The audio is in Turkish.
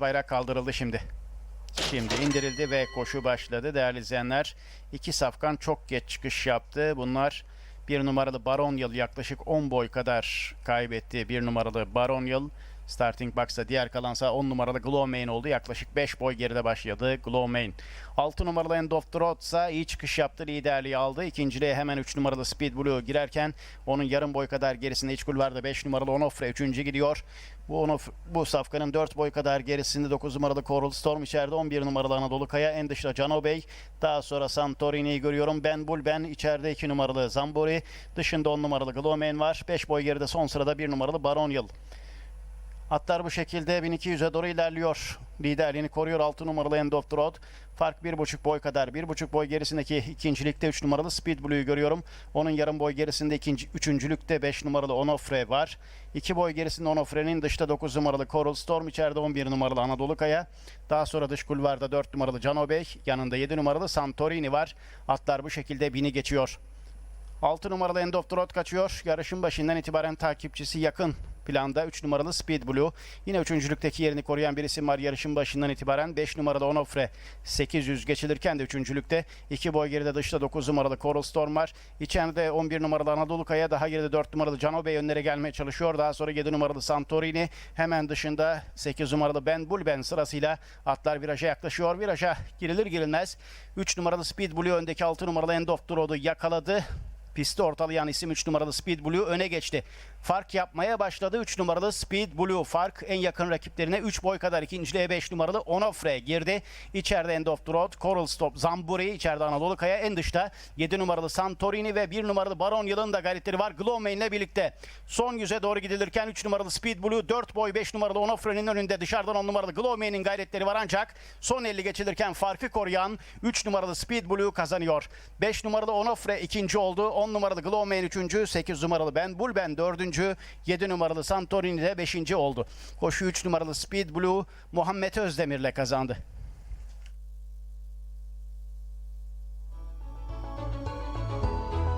Bayrak kaldırıldı şimdi. Şimdi indirildi ve koşu başladı değerli izleyenler. İki safkan çok geç çıkış yaptı. Bunlar bir numaralı Baron Yıl yaklaşık 10 boy kadar kaybetti. Bir numaralı Baron Yıl starting box'ta diğer kalansa 10 numaralı Glowmain oldu. Yaklaşık 5 boy geride başladı Glowmain. 6 numaralı End of the Road ise iyi çıkış yaptı. Liderliği aldı. İkinciliğe hemen 3 numaralı Speed Blue girerken onun yarım boy kadar gerisinde iç kulvarda 5 numaralı Onofre 3. gidiyor. Bu, Onof bu safkanın 4 boy kadar gerisinde 9 numaralı Coral Storm içeride 11 numaralı Anadolu Kaya en dışta Cano Bey. Daha sonra Santorini'yi görüyorum. Ben Bul Ben içeride 2 numaralı Zambori. Dışında 10 numaralı Glowman var. 5 boy geride son sırada 1 numaralı Baron Yıl. Atlar bu şekilde 1200'e doğru ilerliyor. Liderliğini koruyor 6 numaralı End of the Road. Fark 1,5 boy kadar. 1,5 boy gerisindeki ikincilikte 3 numaralı Speed Blue'yu görüyorum. Onun yarım boy gerisinde ikinci, üçüncülükte 5 numaralı Onofre var. 2 boy gerisinde Onofre'nin dışta 9 numaralı Coral Storm. içeride 11 numaralı Anadolu Kaya. Daha sonra dış kulvarda 4 numaralı Cano Bey. Yanında 7 numaralı Santorini var. Atlar bu şekilde bini geçiyor. 6 numaralı End of the Road kaçıyor. Yarışın başından itibaren takipçisi yakın planda 3 numaralı Speed Blue. Yine üçüncülükteki yerini koruyan bir isim var yarışın başından itibaren. 5 numaralı Onofre 800 geçilirken de üçüncülükte. 2 boy geride dışta 9 numaralı Coral Storm var. İçeride 11 numaralı Anadolu Kaya daha geride 4 numaralı Cano Bey önlere gelmeye çalışıyor. Daha sonra 7 numaralı Santorini hemen dışında 8 numaralı Ben Bulben sırasıyla atlar viraja yaklaşıyor. Viraja girilir girilmez 3 numaralı Speed Blue öndeki 6 numaralı End of Road'u yakaladı. Pisti ortalayan isim 3 numaralı Speed Blue öne geçti. Fark yapmaya başladı 3 numaralı Speed Blue. Fark en yakın rakiplerine 3 boy kadar ikinciliğe 5 numaralı Onofre girdi. İçeride End of the Road, Coral Stop, Zamburi, içeride Anadolu Kaya en dışta 7 numaralı Santorini ve 1 numaralı Baron Yıl'ın da gayretleri var. Glowman ile birlikte. Son yüze doğru gidilirken 3 numaralı Speed Blue, 4 boy 5 numaralı Onofre'nin önünde dışarıdan 10 numaralı Glowman'in gayretleri var ancak son 50 geçilirken farkı koruyan 3 numaralı Speed Blue kazanıyor. 5 numaralı Onofre ikinci oldu. 10 numaralı Glowman üçüncü, 8 numaralı Ben Bulben dördüncü, 7 numaralı Santorini de beşinci oldu. Koşu 3 numaralı Speed Blue Muhammed Özdemir'le kazandı.